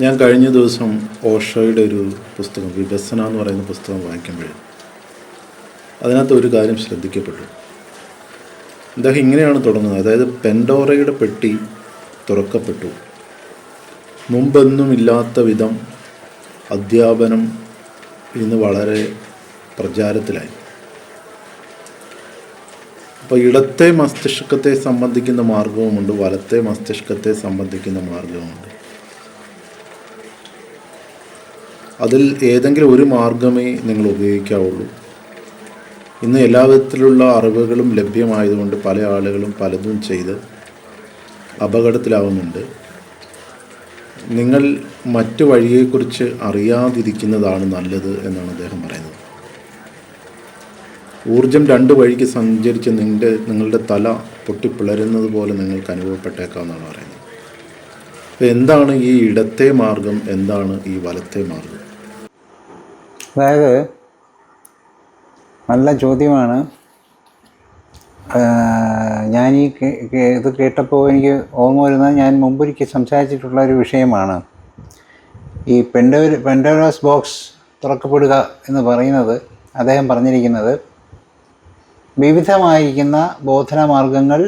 ഞാൻ കഴിഞ്ഞ ദിവസം ഓഷോയുടെ ഒരു പുസ്തകം വികസന എന്ന് പറയുന്ന പുസ്തകം വായിക്കുമ്പോൾ അതിനകത്ത് ഒരു കാര്യം ശ്രദ്ധിക്കപ്പെട്ടു. അദ്ദേഹം ഇങ്ങനെയാണ് തുടങ്ങുന്നത്. അതായത് പെൻഡോറയുടെ പെട്ടി തുറക്കപ്പെട്ടു. മുമ്പെന്നുമില്ലാത്ത വിധം അധ്യാപനം ഇന്ന് വളരെ പ്രചാരത്തിലായി. അപ്പോൾ ഇടത്തെ മസ്തിഷ്കത്തെ സംബന്ധിക്കുന്ന മാർഗവുമുണ്ട് വലത്തെ മസ്തിഷ്കത്തെ സംബന്ധിക്കുന്ന മാർഗവുമുണ്ട് അതിൽ ഏതെങ്കിലും ഒരു മാർഗമേ നിങ്ങൾ ഉപയോഗിക്കാവുള്ളൂ. ഇന്ന് എല്ലാ വിധത്തിലുള്ള അറിവുകളും ലഭ്യമായതുകൊണ്ട് പല ആളുകളും പലതും ചെയ്ത് അപകടത്തിലാവുന്നുണ്ട്. നിങ്ങൾ മറ്റു വഴിയെക്കുറിച്ച് അറിയാതിരിക്കുന്നതാണ് നല്ലത് എന്നാണ് അദ്ദേഹം പറയുന്നത്. ഊർജം രണ്ട് വഴിക്ക് സഞ്ചരിച്ച് നിങ്ങളുടെ നിങ്ങളുടെ തല പൊട്ടിപ്പിളരുന്നത് പോലെ നിങ്ങൾക്ക് അനുഭവപ്പെട്ടേക്കാം എന്നാണ് പറയുന്നത്. അപ്പോൾ എന്താണ് ഈ ഇടത്തെ മാർഗം? എന്താണ് ഈ വലത്തെ മാർഗം? അതായത് നല്ല ചോദ്യമാണ്. ഞാൻ ഈ ഇത് കേട്ടപ്പോൾ എനിക്ക് ഓർമ്മ വരുന്നത് ഞാൻ മുമ്പൊരിക്കൽ സംസാരിച്ചിട്ടുള്ള ഒരു വിഷയമാണ്. ഈ പെൻഡോ പെൻഡോറാസ് ബോക്സ് തുറക്കപ്പെടുക എന്ന് പറയുന്നത് അദ്ദേഹം പറഞ്ഞിരിക്കുന്നത് വിവിധമായിരിക്കുന്ന ബോധന മാർഗങ്ങൾ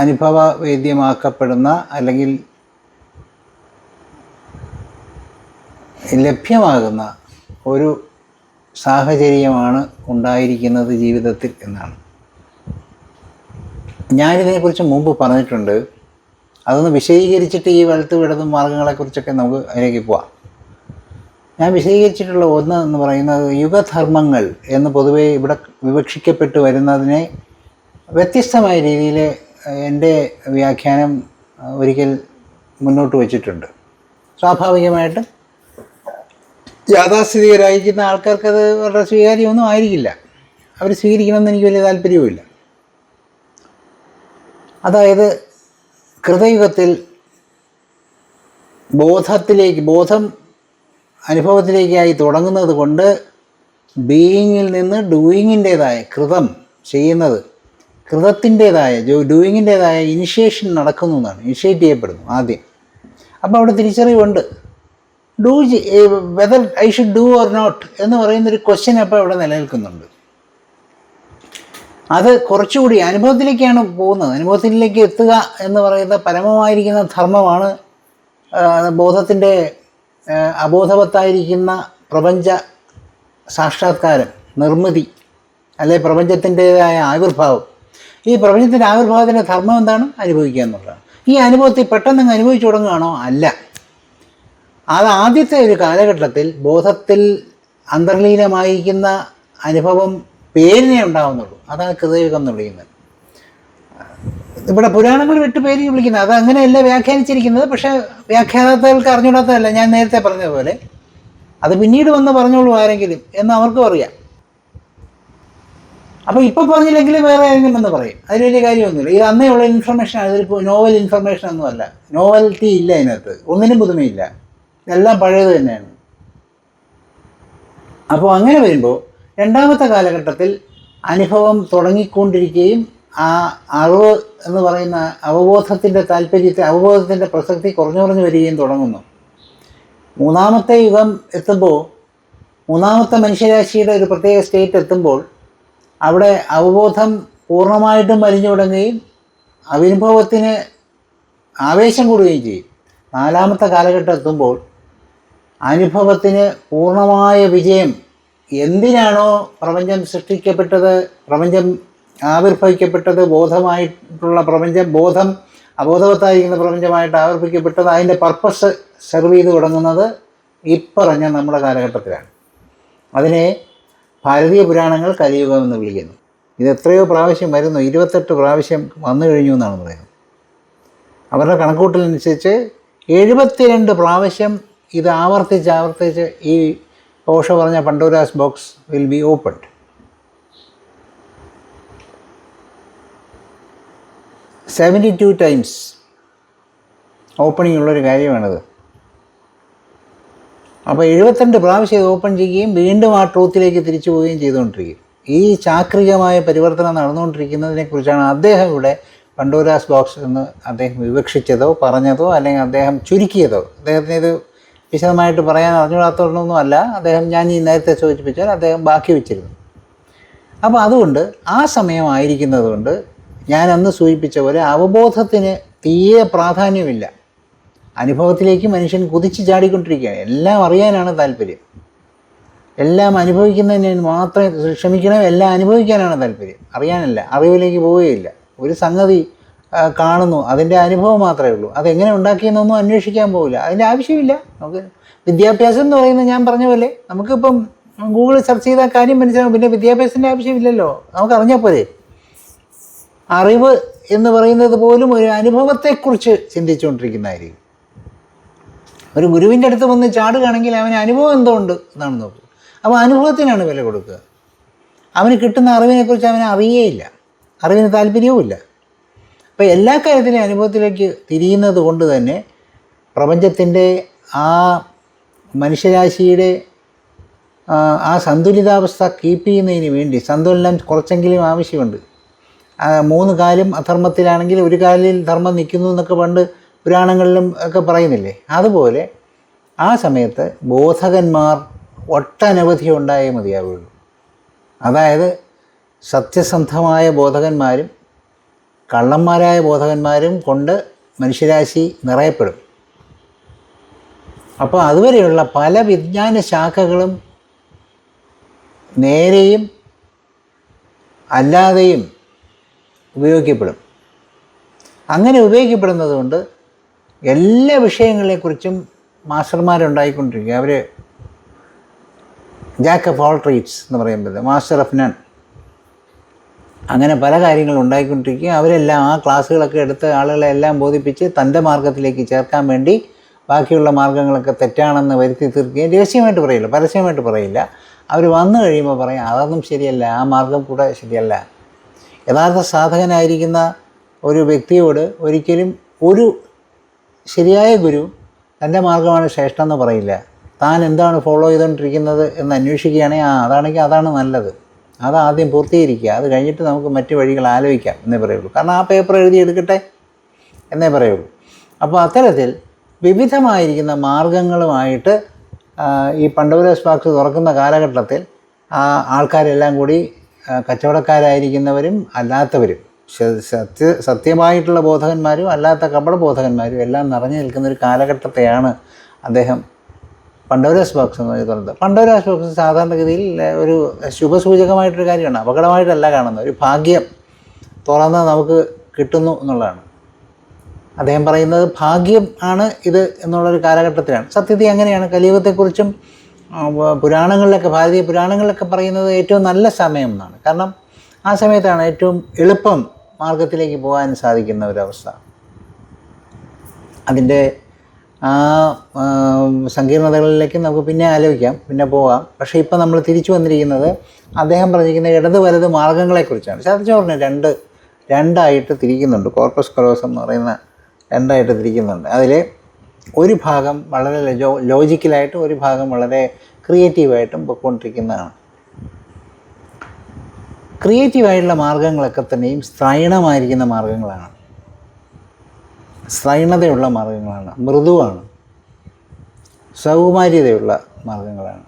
അനുഭവവേദ്യമാക്കപ്പെടുന്ന അല്ലെങ്കിൽ ലഭ്യമാകുന്ന ഒരു സാഹചര്യമാണ് ഉണ്ടായിരിക്കുന്നത് ജീവിതത്തിൽ എന്നാണ്. ഞാനിതിനെക്കുറിച്ച് മുമ്പ് പറഞ്ഞിട്ടുണ്ട്. അതൊന്ന് വിശദീകരിച്ചിട്ട് ഈ വലത്ത് വിടതും മാർഗങ്ങളെക്കുറിച്ചൊക്കെ നമുക്ക് അതിലേക്ക് പോവാം. ഞാൻ വിശദീകരിച്ചിട്ടുള്ള ഒന്ന് എന്ന് പറയുന്നത് യുഗധർമ്മങ്ങൾ എന്ന് പൊതുവേ ഇവിടെ വിവക്ഷിക്കപ്പെട്ട് വരുന്നതിനെ വ്യത്യസ്തമായ രീതിയിൽ എന്റെ വ്യാഖ്യാനം ഒരിക്കൽ മുന്നോട്ട് വച്ചിട്ടുണ്ട്. സ്വാഭാവികമായിട്ടും യാഥാസ്ഥിതികരായിരിക്കുന്ന അത് വളരെ സ്വീകാര്യമൊന്നും ആയിരിക്കില്ല. അവർ സ്വീകരിക്കണമെന്ന് എനിക്ക് വലിയ താല്പര്യവുമില്ല. അതായത് കൃതയുഗത്തിൽ ബോധത്തിലേക്ക് ബോധം അനുഭവത്തിലേക്കായി തുടങ്ങുന്നത് കൊണ്ട് ബീയിങ്ങിൽ നിന്ന് ഡൂയിങ്ങിന്റേതായ കൃതം ചെയ്യുന്നത് കൃതത്തിന്റേതായ ജോ ഡൂയിങ്ങിന്റേതായ ഇനിഷ്യേഷൻ നടക്കുന്നു എന്നാണ് ഇനിഷ്യേറ്റ് ചെയ്യപ്പെടുന്നു ആദ്യം. അപ്പോൾ അവിടെ തിരിച്ചറിവുണ്ട്. Do whether I should do or not എന്ന് പറയുന്നൊരു ക്വസ്റ്റ്യൻ അപ്പോൾ ഇവിടെ നിലനിൽക്കുന്നുണ്ട്. അത് കുറച്ചുകൂടി അനുഭവത്തിലേക്കാണ് പോകുന്നത്. അനുഭവത്തിലേക്ക് എത്തുക എന്ന് പറയുന്ന പരമമായിരിക്കുന്ന ധർമ്മമാണ്. ബോധത്തിന്റെ അബോധവത്തായിരിക്കുന്ന പ്രപഞ്ച സാക്ഷാത്കാരം നിർമ്മിതി അല്ലെ പ്രപഞ്ചത്തിന്റെതായ ആവിർഭാവം. ഈ പ്രപഞ്ചത്തിന്റെ ആവിർഭാവത്തിന്റെ ധർമ്മം എന്താണ്? അനുഭവിക്കുക എന്നുള്ളതാണ്. ഈ അനുഭവത്തിൽ പെട്ടെന്ന് അനുഭവിച്ചു തുടങ്ങുകയാണോ? അല്ല. അത് ആദ്യത്തെ ഒരു കാലഘട്ടത്തിൽ ബോധത്തിൽ അന്തർലീനമായിരിക്കുന്ന അനുഭവം പേരിനെ ഉണ്ടാവുന്നുള്ളൂ. അതാണ് കൃതയുഗം എന്ന് വിളിക്കുന്നത്. ഇവിടെ പുരാണങ്ങൾ വിട്ട് പേര് വിളിക്കുന്നത്. അത് അങ്ങനെയല്ല വ്യാഖ്യാനിച്ചിരിക്കുന്നത്. പക്ഷേ വ്യാഖ്യാതാക്കൾക്ക് അറിഞ്ഞൂടാത്തതല്ല ഞാൻ നേരത്തെ പറഞ്ഞതുപോലെ അത് പിന്നീട് വന്ന് പറഞ്ഞോളൂ ആരെങ്കിലും എന്ന് അവർക്കും അറിയാം. അപ്പോൾ ഇപ്പോൾ പറഞ്ഞില്ലെങ്കിലും വേറെ ആരെങ്കിലും എന്ന് പറയും. അതിൽ വലിയ കാര്യമൊന്നുമില്ല. ഇത് അന്നേ ഉള്ള ഇൻഫർമേഷൻ അതിൽ നോവൽ ഇൻഫർമേഷൻ ഒന്നുമല്ല. നോവൽറ്റി ഇല്ല അതിനകത്ത്. ഒന്നിനും പുതുമയില്ല. എല്ലാം പഴയത് തന്നെയാണ്. അപ്പോൾ അങ്ങനെ വരുമ്പോൾ രണ്ടാമത്തെ കാലഘട്ടത്തിൽ അനുഭവം തുടങ്ങിക്കൊണ്ടിരിക്കുകയും ആ അറിവ് എന്ന് പറയുന്ന അവബോധത്തിന്റെ താല്പര്യത്തെ അവബോധത്തിന്റെ പ്രസക്തി കുറഞ്ഞു കുറഞ്ഞു വരികയും തുടങ്ങുന്നു. മൂന്നാമത്തെ യുഗം എത്തുമ്പോൾ മൂന്നാമത്തെ മനുഷ്യരാശിയുടെ ഒരു പ്രത്യേക സ്റ്റേറ്റ് എത്തുമ്പോൾ അവിടെ അവബോധം പൂർണമായിട്ടും വലിഞ്ഞു തുടങ്ങുകയും അനുഭവത്തിന് ആവേശം കൂടുകയും ചെയ്യും. നാലാമത്തെ കാലഘട്ടം എത്തുമ്പോൾ അനുഭവത്തിന് പൂർണമായ വിജയം എന്തിനാണോ പ്രപഞ്ചം സൃഷ്ടിക്കപ്പെട്ടത്? പ്രപഞ്ചം ആവിർഭവിക്കപ്പെട്ടത് ബോധമായിട്ടുള്ള പ്രപഞ്ചം ബോധം അബോധവത്തായിരിക്കുന്ന പ്രപഞ്ചമായിട്ട് ആവിർഭിക്കപ്പെട്ടത് അതിന്റെ പർപ്പസ് സെർവ് ചെയ്ത് തുടങ്ങുന്നത് ഇപ്പറഞ്ഞ നമ്മുടെ കാലഘട്ടത്തിലാണ്. അതിനെ ഭാരതീയ പുരാണങ്ങൾ കലിയുഗം എന്ന് വിളിക്കുന്നു. ഇത് എത്രയോ പ്രാവശ്യം വരുന്നു. ഇരുപത്തെട്ട് പ്രാവശ്യം വന്നു കഴിഞ്ഞു എന്നാണ് പറയുന്നത്. അവരുടെ കണക്കൂട്ടലനുസരിച്ച് എഴുപത്തിരണ്ട് പ്രാവശ്യം ഇത് ആവർത്തിച്ച് ആവർത്തിച്ച് ഈ ഓഷ പറഞ്ഞ Pandora's box will be opened seventy two times opening ഉള്ളൊരു കാര്യമാണിത്. അപ്പോൾ എഴുപത്തിരണ്ട് പ്രാവശ്യം ഇത് ഓപ്പൺ ചെയ്യുകയും വീണ്ടും ആ ട്രൂത്തിലേക്ക് തിരിച്ചു പോവുകയും ചെയ്തുകൊണ്ടിരിക്കും. ഈ ചാക്രികമായ പരിവർത്തനം നടന്നുകൊണ്ടിരിക്കുന്നതിനെക്കുറിച്ചാണ് അദ്ദേഹം ഇവിടെ പണ്ടോരാസ് ബോക്സ് എന്ന് അദ്ദേഹം വിവക്ഷിച്ചതോ പറഞ്ഞതോ അല്ലെങ്കിൽ അദ്ദേഹം ചുരുക്കിയതോ. അദ്ദേഹത്തിന് ഇത് വിശദമായിട്ട് പറയാൻ അറിഞ്ഞുകൂടാത്തതൊന്നും അദ്ദേഹം ഞാൻ ഈ നേരത്തെ സൂചിപ്പിച്ചാൽ അദ്ദേഹം ബാക്കി വെച്ചിരുന്നു. അപ്പോൾ അതുകൊണ്ട് ആ സമയമായിരിക്കുന്നത് കൊണ്ട് ഞാൻ അന്ന് സൂചിപ്പിച്ച പോലെ അവബോധത്തിന് തീരെ പ്രാധാന്യമില്ല. അനുഭവത്തിലേക്ക് മനുഷ്യൻ കുതിച്ച് ചാടിക്കൊണ്ടിരിക്കുകയാണ്. എല്ലാം അറിയാനാണ് താല്പര്യം. എല്ലാം അനുഭവിക്കുന്നതിന് മാത്രമേ ക്ഷമിക്കണം എല്ലാം അനുഭവിക്കാനാണ് താല്പര്യം. അറിയാനല്ല അറിവിലേക്ക് പോവുകയില്ല. ഒരു സംഗതി കാണുന്നു. അതിന്റെ അനുഭവം മാത്രമേ ഉള്ളൂ. അതെങ്ങനെ ഉണ്ടാക്കിയെന്നൊന്നും അന്വേഷിക്കാൻ പോകില്ല അതിന്റെ ആവശ്യമില്ല. നമുക്ക് വിദ്യാഭ്യാസം എന്ന് പറയുന്നത് ഞാൻ പറഞ്ഞ പോലെ നമുക്കിപ്പം ഗൂഗിളിൽ സെർച്ച് ചെയ്താൽ കാര്യം മനസ്സിലാകും പിന്നെ വിദ്യാഭ്യാസത്തിന്റെ ആവശ്യമില്ലല്ലോ. നമുക്ക് അറിഞ്ഞാൽ പോരെ? അറിവ് എന്ന് പറയുന്നത് പോലും ഒരു അനുഭവത്തെക്കുറിച്ച് ചിന്തിച്ചുകൊണ്ടിരിക്കുന്നതായിരിക്കും. ഒരു ഗുരുവിന്റെ അടുത്ത് വന്ന് ചാടുകയാണെങ്കിൽ അവന് അനുഭവം എന്തോ ഉണ്ട് എന്നാണ് നോക്കുക അപ്പോൾ അനുഭവത്തിനാണ് വില കൊടുക്കുക. അവന് കിട്ടുന്ന അറിവിനെക്കുറിച്ച് അവന് അറിയേയില്ല. അറിവിന് താല്പര്യവുമില്ല. അപ്പോൾ എല്ലാ കാര്യത്തിലും അനുഭവത്തിലേക്ക് തിരിയുന്നത് കൊണ്ട് തന്നെ പ്രപഞ്ചത്തിന്റെ ആ മനുഷ്യരാശിയുടെ ആ, സന്തുലിതാവസ്ഥ കീപ്പ് ചെയ്യുന്നതിന് വേണ്ടി സന്തുലനം കുറച്ചെങ്കിലും ആവശ്യമുണ്ട്. മൂന്ന് കാലും അധർമ്മത്തിലാണെങ്കിൽ ഒരു കാലിൽ ധർമ്മം നിൽക്കുന്നു എന്നൊക്കെ പണ്ട് പുരാണങ്ങളിലും ഒക്കെ പറയുന്നില്ലേ? അതുപോലെ ആ സമയത്ത് ബോധകന്മാർ ഒട്ടനവധി ഉണ്ടായേ മതിയാവുള്ളൂ അതായത് സത്യസന്ധമായ ബോധകന്മാരും കള്ളന്മാരായ ബോധകന്മാരും കൊണ്ട് മനുഷ്യരാശി നിറയപ്പെടും. അപ്പോൾ അതുവരെയുള്ള പല വിജ്ഞാന ശാഖകളും നേരെയും അല്ലാതെയും ഉപയോഗിക്കപ്പെടും. അങ്ങനെ ഉപയോഗിക്കപ്പെടുന്നത് കൊണ്ട് എല്ലാ വിഷയങ്ങളെക്കുറിച്ചും മാസ്റ്റർമാരുണ്ടായിക്കൊണ്ടിരിക്കുക. അവർ ജാക്ക് ഓഫ് ഓൾ ട്രീറ്റ്സ് എന്ന് പറയുമ്പോൾ മാസ്റ്റർ ഓഫ് നൺ അങ്ങനെ പല കാര്യങ്ങളും ഉണ്ടായിക്കൊണ്ടിരിക്കുകയും അവരെല്ലാം ആ ക്ലാസ്സുകളൊക്കെ എടുത്ത് ആളുകളെ എല്ലാം ബോധിപ്പിച്ച് തന്റെ മാർഗത്തിലേക്ക് ചേർക്കാൻ വേണ്ടി ബാക്കിയുള്ള മാർഗങ്ങളൊക്കെ തെറ്റാണെന്ന് വരുത്തി തീർക്കുകയും രഹസ്യമായിട്ട് പറയില്ല പരസ്യമായിട്ട് പറയില്ല. അവർ വന്നു കഴിയുമ്പോൾ പറയും അതൊന്നും ശരിയല്ല ആ മാർഗം കൂടെ ശരിയല്ല. യഥാർത്ഥ സാധകനായിരിക്കുന്ന ഒരു വ്യക്തിയോട് ഒരിക്കലും ഒരു ശരിയായ ഗുരു തന്റെ മാർഗമാണ് ശ്രേഷ്ഠമെന്ന് പറയില്ല. താൻ എന്താണ് ഫോളോ ചെയ്തുകൊണ്ടിരിക്കുന്നത് എന്ന് അന്വേഷിക്കുകയാണെങ്കിൽ ആ അതാണെങ്കിൽ അതാണ് നല്ലത്. അത് ആദ്യം പൂർത്തീകരിക്കുക. അത് കഴിഞ്ഞിട്ട് നമുക്ക് മറ്റു വഴികൾ ആലോചിക്കാം എന്നേ പറയുള്ളൂ. കാരണം ആ പേപ്പർ എഴുതി എടുക്കട്ടെ എന്നേ പറയുള്ളൂ. അപ്പോൾ അത്തരത്തിൽ വിവിധമായിരിക്കുന്ന മാർഗങ്ങളുമായിട്ട് ഈ പണ്ടവരസ് ബാക്സ് തുറക്കുന്ന കാലഘട്ടത്തിൽ ആ ആൾക്കാരെല്ലാം കൂടി കച്ചവടക്കാരായിരിക്കുന്നവരും അല്ലാത്തവരും സത്യ സത്യമായിട്ടുള്ള ബോധകന്മാരും അല്ലാത്ത കപട ബോധകന്മാരും എല്ലാം നിറഞ്ഞു നിൽക്കുന്ന ഒരു കാലഘട്ടത്തെയാണ് അദ്ദേഹം പണ്ടവരാസ് ബോക്സ് എന്ന് പറയുന്നത് പണ്ടവരാസ് ബോക്സ് സാധാരണഗതിയിൽ ഒരു ശുഭസൂചകമായിട്ടൊരു കാര്യമാണ്. അപകടമായിട്ടല്ല കാണുന്നത്. ഒരു ഭാഗ്യം തുറന്ന് നമുക്ക് കിട്ടുന്നു എന്നുള്ളതാണ്. അദ്ദേഹം പറയുന്നത് ഭാഗ്യം ആണ് ഇത് എന്നുള്ളൊരു കാലഘട്ടത്തിലാണ്. സത്യത്തിൽ അങ്ങനെയാണ് കലിയുഗത്തെക്കുറിച്ചും പുരാണങ്ങളിലൊക്കെ ഭാരതീയ പുരാണങ്ങളിലൊക്കെ പറയുന്നത് ഏറ്റവും നല്ല സമയം എന്നാണ്. കാരണം ആ സമയത്താണ് ഏറ്റവും എളുപ്പം മാർഗത്തിലേക്ക് പോകാൻ സാധിക്കുന്ന ഒരവസ്ഥ. അതിന്റെ ആ സങ്കീർണതകളിലേക്ക് നമുക്ക് പിന്നെ ആലോചിക്കാം പിന്നെ പോകാം പക്ഷേ ഇപ്പം നമ്മൾ തിരിച്ചു വന്നിരിക്കുന്നത് അദ്ദേഹം പറഞ്ഞിരിക്കുന്ന ഇടത് വലത് മാർഗങ്ങളെക്കുറിച്ചാണ്. പറഞ്ഞു രണ്ട് രണ്ടായിട്ട് തിരിക്കുന്നുണ്ട്. കോർപ്പസ് കൊലോസം എന്ന് പറയുന്ന രണ്ടായിട്ട് തിരിക്കുന്നുണ്ട്. അതിൽ ഒരു ഭാഗം വളരെ ലജോ ലോജിക്കലായിട്ടും ഒരു ഭാഗം വളരെ ക്രിയേറ്റീവായിട്ടും പൊയ്ക്കൊണ്ടിരിക്കുന്നതാണ്. ക്രിയേറ്റീവായിട്ടുള്ള മാർഗങ്ങളൊക്കെ തന്നെയും സ്ത്രൈണമായിരിക്കുന്ന മാർഗങ്ങളാണ്. സ്ത്രൈണതയുള്ള മാർഗങ്ങളാണ് മൃദുവാണ്. സൗകുമാര്യതയുള്ള മാർഗങ്ങളാണ്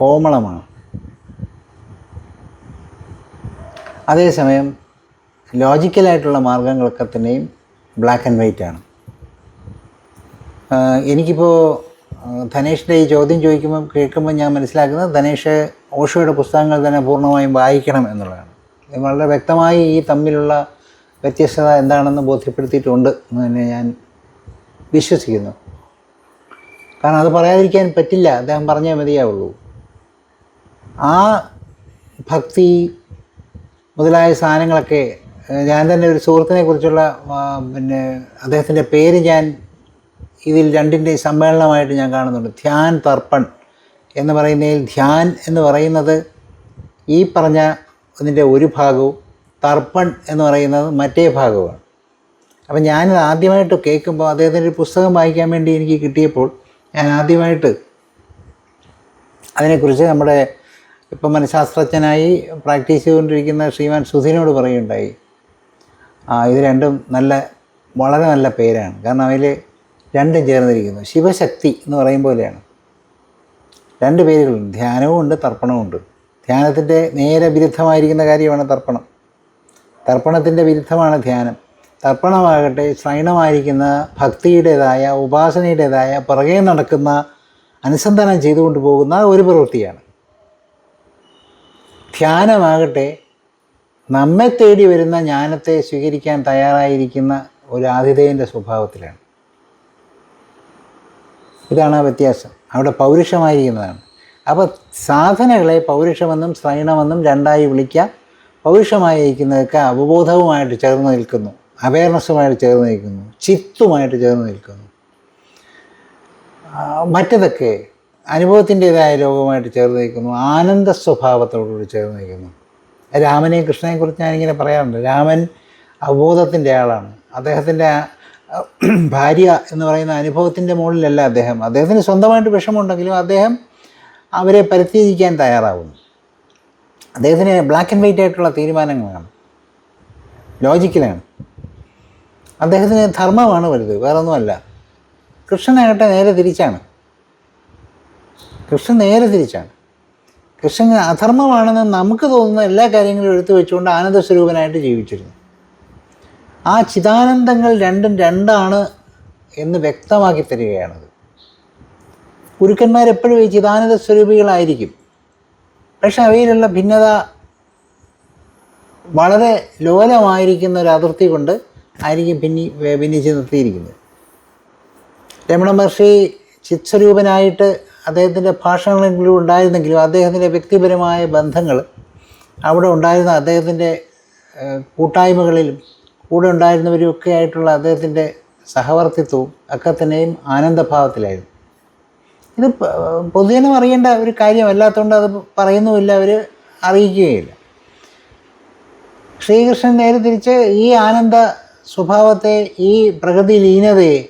കോമളമാണ്. അതേസമയം ലോജിക്കലായിട്ടുള്ള മാർഗങ്ങളൊക്കെ തന്നെയും ബ്ലാക്ക് ആൻഡ് വൈറ്റ് ആണ്. എനിക്കിപ്പോൾ ധനേഷിന്റെ ഈ ചോദ്യം ചോദിക്കുമ്പോൾ കേൾക്കുമ്പോൾ ഞാൻ മനസ്സിലാക്കുന്നത് ധനേഷ് ഓഷോയുടെ പുസ്തകങ്ങൾ തന്നെ പൂർണമായും വായിക്കണം എന്നുള്ളതാണ്. വളരെ വ്യക്തമായി ഈ തമ്മിലുള്ള വ്യത്യസ്തത എന്താണെന്ന് ബോധ്യപ്പെടുത്തിയിട്ടുണ്ട് എന്ന് തന്നെ ഞാൻ വിശ്വസിക്കുന്നു. കാരണം അത് പറയാതിരിക്കാൻ പറ്റില്ല അദ്ദേഹം പറഞ്ഞേ മതിയാവുള്ളൂ. ആ ഭക്തി മുതലായ സാധനങ്ങളൊക്കെ ഞാൻ തന്നെ ഒരു സുഹൃത്തിനെ കുറിച്ചുള്ള പിന്നെ അദ്ദേഹത്തിന്റെ പേര് ഞാൻ ഇതിൽ രണ്ടിന്റെ സമ്മേളനമായിട്ട് ഞാൻ കാണുന്നുണ്ട്. ധ്യാൻ തർപ്പൺ എന്ന് പറയുന്നതിൽ ധ്യാൻ എന്ന് പറയുന്നത് ഈ പറഞ്ഞ ഇതിന്റെ ഒരു ഭാഗവും തർപ്പൺ എന്ന് പറയുന്നത് മറ്റേ ഭാഗമാണ്. അപ്പം ഞാനിത് ആദ്യമായിട്ട് കേൾക്കുമ്പോൾ അദ്ദേഹത്തിന്റെ പുസ്തകം വായിക്കാൻ വേണ്ടി എനിക്ക് കിട്ടിയപ്പോൾ ഞാൻ ആദ്യമായിട്ട് അതിനെക്കുറിച്ച് നമ്മുടെ ഇപ്പം മനഃശാസ്ത്രജ്ഞനായി പ്രാക്ടീസ് ചെയ്തുകൊണ്ടിരിക്കുന്ന ശ്രീമാൻ സുധീനോട് പറയുകയുണ്ടായി. ആ ഇത് രണ്ടും നല്ല വളരെ നല്ല പേരാണ്. കാരണം അതിൽ രണ്ടും ചേർന്നിരിക്കുന്നു. ശിവശക്തി എന്ന് പറയും പോലെയാണ്. രണ്ട് പേരുകളുണ്ട്. ധ്യാനവും ഉണ്ട് തർപ്പണവും ഉണ്ട്. ധ്യാനത്തിന്റെ നേരെ വിരുദ്ധമായിരിക്കുന്ന കാര്യമാണ് തർപ്പണം. തർപ്പണത്തിന്റെ വിരുദ്ധമാണ് ധ്യാനം. തർപ്പണമാകട്ടെ ശ്രൈണമായിരിക്കുന്ന ഭക്തിയുടേതായ ഉപാസനയുടേതായ പുറകെ നടക്കുന്ന അനുസന്ധാനം ചെയ്തുകൊണ്ട് പോകുന്ന ഒരു പ്രവൃത്തിയാണ്. ധ്യാനമാകട്ടെ നമ്മെ തേടി വരുന്ന ജ്ഞാനത്തെ സ്വീകരിക്കാൻ തയ്യാറായിരിക്കുന്ന ഒരു ആതിഥേയന്റെ സ്വഭാവത്തിലാണ്. ഇതാണ് ആ വ്യത്യാസം. അവിടെ പൗരുഷമായിരിക്കുന്നതാണ്. അപ്പോൾ സാധനകളെ പൗരുഷമെന്നും ശ്രൈണമെന്നും രണ്ടായി വിളിക്കാം. പൗരുഷമായിരിക്കുന്നതൊക്കെ അവബോധവുമായിട്ട് ചേർന്ന് നിൽക്കുന്നു. അവയർനെസ്സുമായിട്ട് ചേർന്ന് നിൽക്കുന്നു. ചിത്തുമായിട്ട് ചേർന്ന് നിൽക്കുന്നു. മറ്റതൊക്കെ അനുഭവത്തിന്റെതായ ലോകവുമായിട്ട് ചേർന്ന് നിൽക്കുന്നു. ആനന്ദ സ്വഭാവത്തോടുകൂടി ചേർന്ന് നിൽക്കുന്നു. രാമനെയും കൃഷ്ണനെയും കുറിച്ച് ഞാനിങ്ങനെ പറയാറുണ്ട്. രാമൻ അവബോധത്തിന്റെ ആളാണ്. അദ്ദേഹത്തിന്റെ ഭാര്യ എന്ന് പറയുന്ന അനുഭവത്തിന്റെ മുകളിലല്ല അദ്ദേഹം. അദ്ദേഹത്തിന് സ്വന്തമായിട്ട് വിഷമമുണ്ടെങ്കിലും അദ്ദേഹം അവരെ പരിത്യജിക്കാൻ തയ്യാറാവുന്നു. അദ്ദേഹത്തിന് ബ്ലാക്ക് ആൻഡ് വൈറ്റ് ആയിട്ടുള്ള തീരുമാനങ്ങളാണ്. ലോജിക്കലാണ് അദ്ദേഹത്തിന് ധർമ്മമാണ് വലുത് വേറൊന്നുമല്ല. കൃഷ്ണനാകട്ടെ നേരെ തിരിച്ചാണ്. കൃഷ്ണൻ നേരെ തിരിച്ചാണ്. കൃഷ്ണൻ അധർമ്മമാണെന്ന് നമുക്ക് തോന്നുന്ന എല്ലാ കാര്യങ്ങളും എടുത്തു വെച്ചുകൊണ്ട് ആനന്ദ സ്വരൂപനായിട്ട് ജീവിച്ചിരുന്നു. ആ ചിദാനന്ദങ്ങൾ രണ്ടും രണ്ടാണ് എന്ന് വ്യക്തമാക്കി തരികയാണത്. ഗുരുക്കന്മാരെപ്പോഴും ഈ ചിദാനന്ദ സ്വരൂപികളായിരിക്കും പക്ഷെ അവയിലുള്ള ഭിന്നത വളരെ ലോലമായിരിക്കുന്ന ഒരു അതിർത്തി കൊണ്ട് ആയിരിക്കും ഭിന്നി ഭിന്നിച്ച് നിർത്തിയിരിക്കുന്നത്. രമണ മഹർഷി ചിത്സ്വരൂപനായിട്ട് അദ്ദേഹത്തിന്റെ ഭാഷണങ്ങളിലും ഉണ്ടായിരുന്നെങ്കിലും അദ്ദേഹത്തിന്റെ വ്യക്തിപരമായ ബന്ധങ്ങൾ അവിടെ ഉണ്ടായിരുന്ന അദ്ദേഹത്തിന്റെ കൂട്ടായ്മകളിലും കൂടെ ഉണ്ടായിരുന്നവരും ഒക്കെ ആയിട്ടുള്ള അദ്ദേഹത്തിന്റെ സഹവർത്തിത്വവും ഒക്കെ തന്നെയും ആനന്ദഭാവത്തിലായിരുന്നു. ഇത് പൊതുജനം അറിയേണ്ട ഒരു കാര്യമല്ലാത്തതുകൊണ്ട് അത് പറയുന്നുമില്ല അവർ അറിയിക്കുകയില്ല. ശ്രീകൃഷ്ണൻ നേരെ തിരിച്ച് ഈ ആനന്ദ സ്വഭാവത്തെ ഈ പ്രകൃതി ലീനതയെ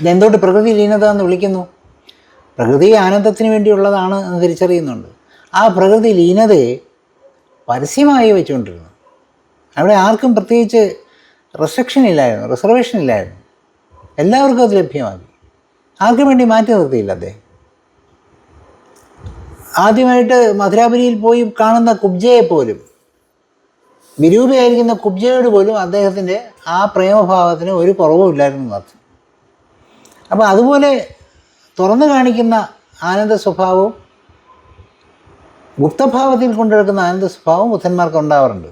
ഇതെന്തുകൊണ്ട് പ്രകൃതി ലീനത എന്ന് വിളിക്കുന്നു? പ്രകൃതി ആനന്ദത്തിന് വേണ്ടിയുള്ളതാണ് എന്ന് തിരിച്ചറിയുന്നുണ്ട്. ആ പ്രകൃതി ലീനതയെ പരസ്യമായി വെച്ചുകൊണ്ടിരുന്നു. അവിടെ ആർക്കും പ്രത്യേകിച്ച് റെസ്ട്രിക്ഷൻ ഇല്ലായിരുന്നു റിസർവേഷൻ ഇല്ലായിരുന്നു. എല്ലാവർക്കും അത് ലഭ്യമാക്കി. ആർക്കും വേണ്ടി മാറ്റി നിർത്തിയില്ല അദ്ദേഹം. ആദ്യമായിട്ട് മധുരാപുരിയിൽ പോയി കാണുന്ന കുബ്ജയെ പോലും വിരൂപയായിരിക്കുന്ന കുബ്ജയോട് പോലും അദ്ദേഹത്തിന്റെ ആ പ്രേമഭാവത്തിന് ഒരു കുറവും ഇല്ലായിരുന്നു എന്നർത്ഥം അപ്പോൾ അതുപോലെ തുറന്നു കാണിക്കുന്ന ആനന്ദ സ്വഭാവവും ഗുപ്തഭാവത്തിൽ കൊണ്ടെടുക്കുന്ന ആനന്ദ സ്വഭാവവും ബുദ്ധന്മാർക്ക് ഉണ്ടാവാറുണ്ട്.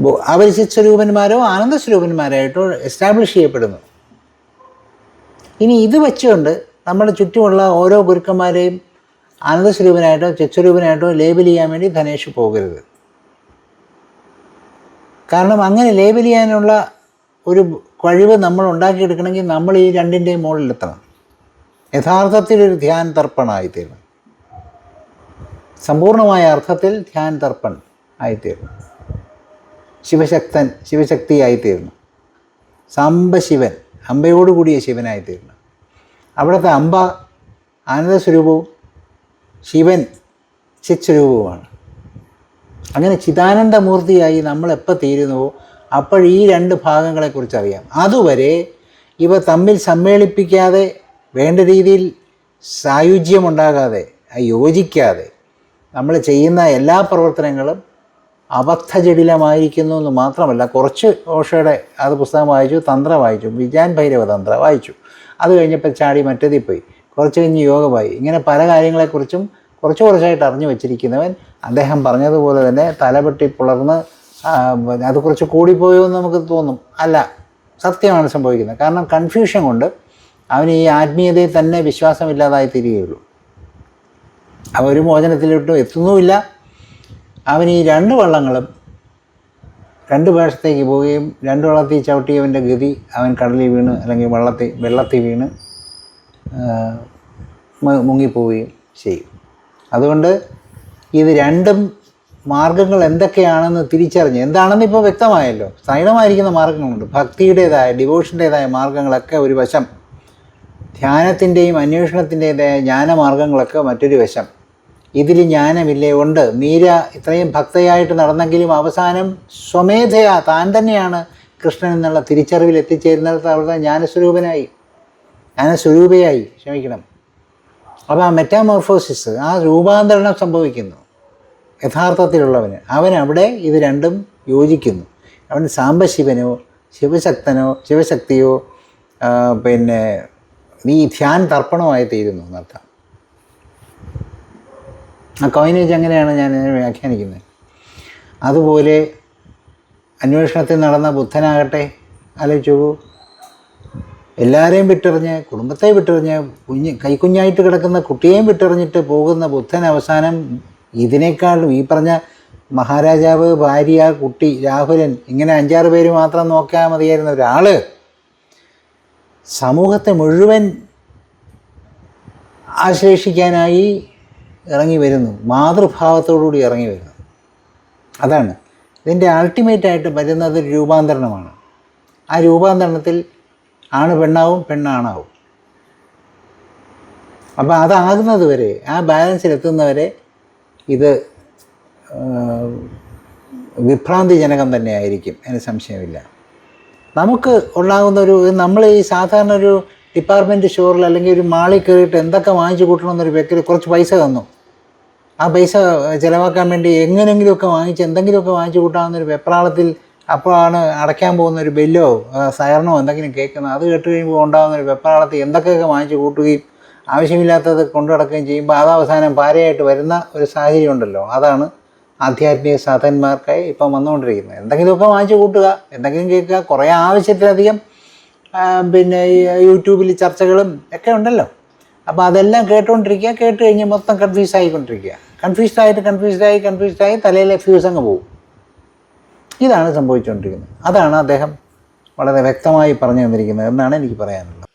ബോ- സ്വരൂപന്മാരോ ആനന്ദ സ്വരൂപന്മാരായിട്ടോ എസ്റ്റാബ്ലിഷ് ചെയ്യപ്പെടുന്നു. ഇനി ഇത് വെച്ചുകൊണ്ട് നമ്മുടെ ചുറ്റുമുള്ള ഓരോ ഗുരുക്കന്മാരെയും ആനന്ദസ്വരൂപനായിട്ടോ ചിത്സ്വരൂപനായിട്ടോ ലേബൽ ചെയ്യാൻ വേണ്ടി ധനേഷ് പോകരുത്. കാരണം അങ്ങനെ ലേബൽ ചെയ്യാനുള്ള ഒരു കഴിവ് നമ്മൾ ഉണ്ടാക്കിയെടുക്കണമെങ്കിൽ നമ്മൾ ഈ രണ്ടിന്റെയും മുകളിലെത്തണം. യഥാർത്ഥത്തിലൊരു ധ്യാൻ തർപ്പണ ആയിത്തീരണം സമ്പൂർണമായ അർത്ഥത്തിൽ ധ്യാൻ തർപ്പൺ ആയിത്തീരണം ശിവശക്തൻ ശിവശക്തിയായിത്തീർന്നു. സാംബശിവൻ അമ്പയോടുകൂടിയ ശിവനായിത്തീർന്നു. അവിടുത്തെ അമ്പ ആനന്ദസ്വരൂപവും ശിവൻ ചിത്സ്വരൂപവുമാണ്. അങ്ങനെ ചിദാനന്ദമൂർത്തിയായി നമ്മളെപ്പോൾ തീരുന്നുവോ അപ്പോൾ ഈ രണ്ട് ഭാഗങ്ങളെക്കുറിച്ച് അറിയാം അതുവരെ ഇവ തമ്മിൽ സമ്മേളിപ്പിക്കാതെ വേണ്ട രീതിയിൽ സായുജ്യമുണ്ടാകാതെ യോജിക്കാതെ നമ്മൾ ചെയ്യുന്ന എല്ലാ പ്രവർത്തനങ്ങളും അബദ്ധജടിലമായിരിക്കുന്നു എന്ന് മാത്രമല്ല കുറച്ച് ഓഷയുടെ അത് പുസ്തകം വായിച്ചു തന്ത്ര വായിച്ചു വിജാൻ ഭൈരവ തന്ത്ര വായിച്ചു. അത് കഴിഞ്ഞപ്പോൾ ചാടി മറ്റതിൽ പോയി കുറച്ച് കഴിഞ്ഞ് യോഗമായി. ഇങ്ങനെ പല കാര്യങ്ങളെക്കുറിച്ചും കുറച്ച് കുറച്ചായിട്ട് അറിഞ്ഞു വച്ചിരിക്കുന്നവൻ അദ്ദേഹം പറഞ്ഞതുപോലെ തന്നെ തലപെട്ടി പുലർന്ന് അത് കുറച്ച് കൂടിപ്പോയോ എന്ന് നമുക്ക് തോന്നും. അല്ല സത്യമാണ് സംഭവിക്കുന്നത്. കാരണം കൺഫ്യൂഷൻ കൊണ്ട് അവന് ഈ ആത്മീയതയിൽ തന്നെ വിശ്വാസമില്ലാതായി തീരുകയുള്ളൂ അവ ഒരു മോചനത്തിലോട്ടും എത്തുന്നുമില്ല. അവൻ ഈ രണ്ട് വള്ളങ്ങളും രണ്ട് പ്രാവശ്യത്തേക്ക് പോവുകയും രണ്ട് വള്ളത്തിൽ ചവിട്ടിയവന്റെ ഗതി അവൻ കടലിൽ വീണ് അല്ലെങ്കിൽ വള്ളത്തിൽ വെള്ളത്തിൽ വീണ് മുങ്ങിപ്പോവുകയും ചെയ്യും. അതുകൊണ്ട് ഇത് രണ്ടും മാർഗങ്ങൾ എന്തൊക്കെയാണെന്ന് തിരിച്ചറിഞ്ഞ് എന്താണെന്ന് ഇപ്പോൾ വ്യക്തമായല്ലോ. സ്ഥൈര്യമായിരിക്കുന്ന മാർഗങ്ങളുണ്ട്. ഭക്തിയുടേതായ ഡിവോഷന്റേതായ മാർഗങ്ങളൊക്കെ ഒരു വശം. ധ്യാനത്തിന്റെയും അന്വേഷണത്തിന്റെതായ ജ്ഞാനമാർഗങ്ങളൊക്കെ മറ്റൊരു വശം. ഇതിൽ ജ്ഞാനമില്ലേ? ഉണ്ട്. മീര ഇത്രയും ഭക്തയായിട്ട് നടന്നെങ്കിലും അവസാനം സ്വമേധയാ താൻ തന്നെയാണ് കൃഷ്ണൻ എന്നുള്ള തിരിച്ചറിവിൽ എത്തിച്ചേരുന്നിടത്ത് അവിടെ ജ്ഞാനസ്വരൂപനായി. ജ്ഞാനസ്വരൂപയായി. ക്ഷമിക്കണം. അപ്പോൾ ആ മെറ്റാമോർഫോസിസ് ആ രൂപാന്തരണം സംഭവിക്കുന്നു. യഥാർത്ഥത്തിലുള്ളവന്. അവൻ അവിടെ ഇത് രണ്ടും യോജിക്കുന്നു. അവൻ സാംബശിവനോ ശിവശക്തനോ ശിവശക്തിയോ പിന്നെ നീ ധ്യാൻ തർപ്പണമായി തീരുന്നു എന്നർത്ഥം. ആ കോയിനേജ് അങ്ങനെയാണ് ഞാൻ ഇതിനെ വ്യാഖ്യാനിക്കുന്നത്? അതുപോലെ അന്വേഷണത്തിൽ നടന്ന ബുദ്ധനാകട്ടെ ആലോചിച്ചു എല്ലാവരെയും വിട്ടെറിഞ്ഞ് കുടുംബത്തെ വിട്ടെറിഞ്ഞ് കുഞ്ഞ് കൈക്കുഞ്ഞായിട്ട് കിടക്കുന്ന കുട്ടിയെയും വിട്ടെറിഞ്ഞിട്ട് പോകുന്ന ബുദ്ധൻ അവസാനം ഇതിനേക്കാളും ഈ പറഞ്ഞ മഹാരാജാവ് ഭാര്യ കുട്ടി രാഹുലൻ ഇങ്ങനെ അഞ്ചാറ് പേര് മാത്രം നോക്കിയാൽ മതിയായിരുന്ന ഒരാൾ സമൂഹത്തെ മുഴുവൻ ആശ്ലേഷിക്കാനായി ഇറങ്ങി വരുന്നു. മാതൃഭാവത്തോടുകൂടി ഇറങ്ങി വരുന്നു. അതാണ്. ഇതിന്റെ അൾട്ടിമേറ്റായിട്ട് വരുന്നത് രൂപാന്തരണമാണ്. ആ രൂപാന്തരണത്തിൽ ആണ് പെണ്ണാവും പെണ്ണാണാവും. അപ്പോൾ അതാകുന്നത് വരെ ആ ബാലൻസിലെത്തുന്നവരെ ഇത് വിഭ്രാന്തിജനകം തന്നെയായിരിക്കും. അതിന് സംശയമില്ല. നമുക്ക് ഉണ്ടാകുന്ന ഒരു നമ്മൾ ഈ സാധാരണ ഒരു ഡിപ്പാർട്ട്മെന്റ് സ്റ്റോറിൽ അല്ലെങ്കിൽ ഒരു മാളിൽ കയറിയിട്ട് എന്തൊക്കെ വാങ്ങിച്ചു കൂട്ടണമെന്നൊരു വ്യക്തി കുറച്ച് പൈസ തന്നു. ആ പൈസ ചിലവാക്കാൻ വേണ്ടി എങ്ങനെങ്കിലുമൊക്കെ വാങ്ങിച്ച് എന്തെങ്കിലുമൊക്കെ വാങ്ങിച്ചു കൂട്ടാവുന്നൊരു വെപ്രാളത്തിൽ അപ്പോഴാണ് അടയ്ക്കാൻ പോകുന്ന ഒരു ബെല്ലോ സയറിനോ എന്തെങ്കിലും കേൾക്കുന്നത്? അത് കേട്ട് കഴിയുമ്പോൾ ഉണ്ടാകുന്ന ഒരു വെപ്രാളത്തിൽ എന്തൊക്കെയൊക്കെ വാങ്ങിച്ചു കൂട്ടുകയും ആവശ്യമില്ലാത്തത് കൊണ്ടു നടക്കുകയും ചെയ്യുമ്പോൾ അത് അവസാനം പാരയായിട്ട് വരുന്ന ഒരു സാഹചര്യം ഉണ്ടല്ലോ. അതാണ് ആധ്യാത്മിക സാധന്മാർക്കായി ഇപ്പം വന്നുകൊണ്ടിരിക്കുന്നത്. എന്തെങ്കിലുമൊക്കെ വാങ്ങിച്ചു കൂട്ടുക എന്തെങ്കിലും കേൾക്കുക കുറേ ആവശ്യത്തിലധികം പിന്നെ യൂട്യൂബിൽ ചർച്ചകളും ഒക്കെ ഉണ്ടല്ലോ. അപ്പോൾ അതെല്ലാം കേട്ടുകൊണ്ടിരിക്കുക കേട്ട് കഴിഞ്ഞ് മൊത്തം കൺഫ്യൂസ് ആയിക്കൊണ്ടിരിക്കുക. കൺഫ്യൂസ്ഡ് ആയിട്ട് കൺഫ്യൂസ്ഡ് ആയി കൺഫ്യൂസ്ഡ് ആയി തലയിലെ ഫ്യൂസ് അങ്ങ് പോകും ഇതാണ് സംഭവിച്ചുകൊണ്ടിരിക്കുന്നത് അതാണ് അദ്ദേഹം വളരെ വ്യക്തമായി പറഞ്ഞു തന്നിരിക്കുന്നത് എന്നാണ് എനിക്ക് പറയാനുള്ളത്.